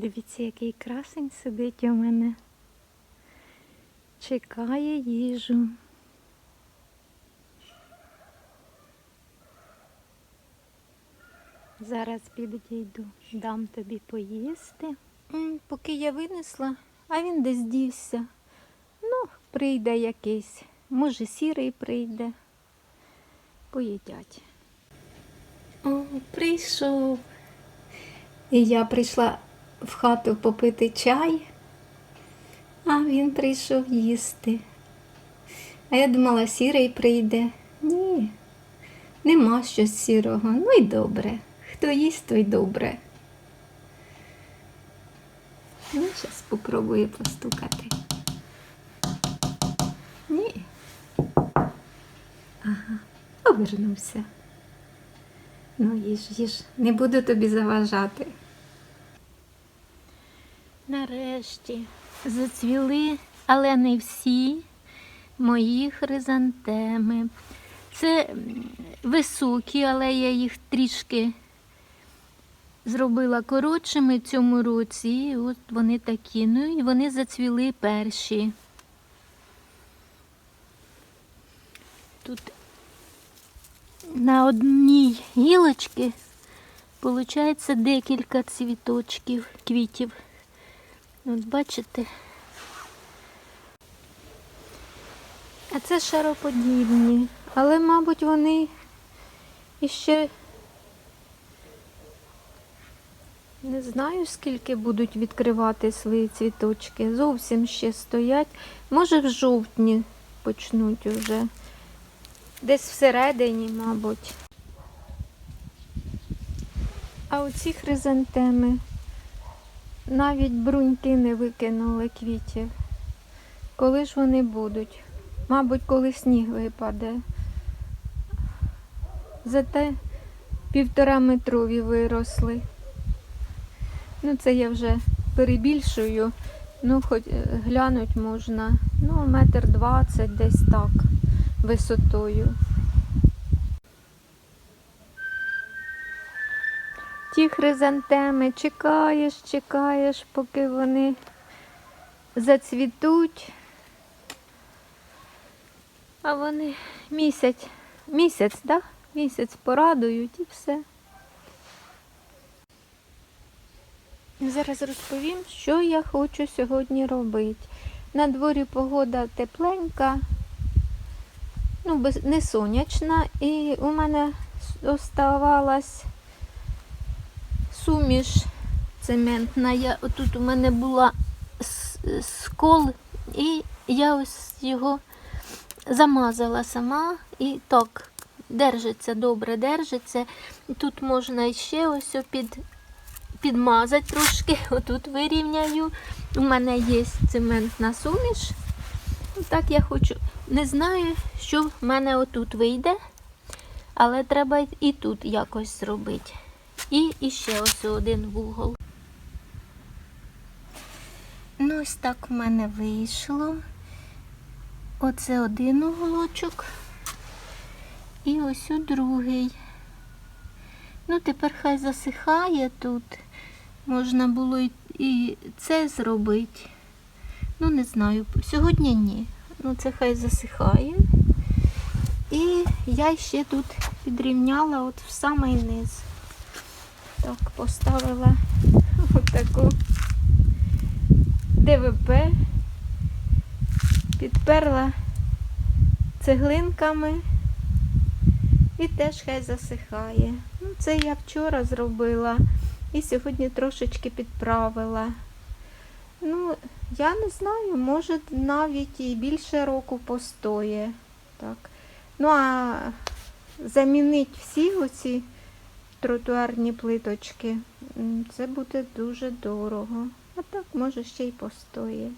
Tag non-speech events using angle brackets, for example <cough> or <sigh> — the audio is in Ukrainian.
Дивіться, який красень сидить у мене. Чекає їжу. Зараз підійду, дам тобі поїсти. Поки я винесла, а він десь дівся. Ну, прийде якийсь. Може, сірий прийде. Поїдять. О, прийшов. І я прийшла в хату попити чай, а він прийшов їсти. А я думала, сірий прийде. Ні, нема щось сірого. Ну й добре. Хто їсть, той добре. Ну, зараз спробую постукати. Ні. Ага, обернувся. Ну, їж, їж, не буду тобі заважати. Нарешті зацвіли, але не всі мої хризантеми. Це високі, але я їх трішки зробила коротшими цьому році. І от вони такі. Ну і вони зацвіли перші. Тут на одній гілочці виходить декілька цвіточків, квітів. От бачите? А це шароподібні, але, мабуть, вони іще не знаю, скільки будуть відкривати свої цвіточки. Зовсім ще стоять. Може, в жовтні почнуть уже. Десь всередині, мабуть. А оці хризантеми навіть бруньки не викинули квітів. Коли ж вони будуть? Мабуть, коли сніг випаде. Зате півтора метрові виросли. Ну, це я вже перебільшую. Ну, хоч е, глянуть можна. Ну, метр двадцять десь так висотою. Ті хризантеми чекаєш, чекаєш, поки вони зацвітуть. А вони місяць, місяць, да? Місяць порадують і все. Зараз розповім, що я хочу сьогодні робити. На дворі погода тепленька, ну, не сонячна, і у мене оставалась суміш цементна. Я, отут у мене була скол, і я ось його замазала сама і так держиться, добре держиться. Тут можна ще ось під, підмазати трошки, <laughs> отут вирівняю. У мене є цементна суміш. Так я хочу. Не знаю, що в мене отут вийде, але треба і тут якось зробити. І, ще ось один вугол. Ну, ось так в мене вийшло. Оце один уголочок. І ось у другий. Ну, тепер хай засихає тут. Можна було і це зробити. Ну, не знаю, сьогодні ні. Ну, це хай засихає. І я ще тут підрівняла от в самий низ. Так, поставила <laughs> отаку ДВП, підперла цеглинками і теж хай засихає. Ну, це я вчора зробила і сьогодні трошечки підправила. Ну, я не знаю, може навіть і більше року постоє. Так. Ну, а замінити всі оці тротуарні плиточки, це буде дуже дорого. А так, може, ще й постоє.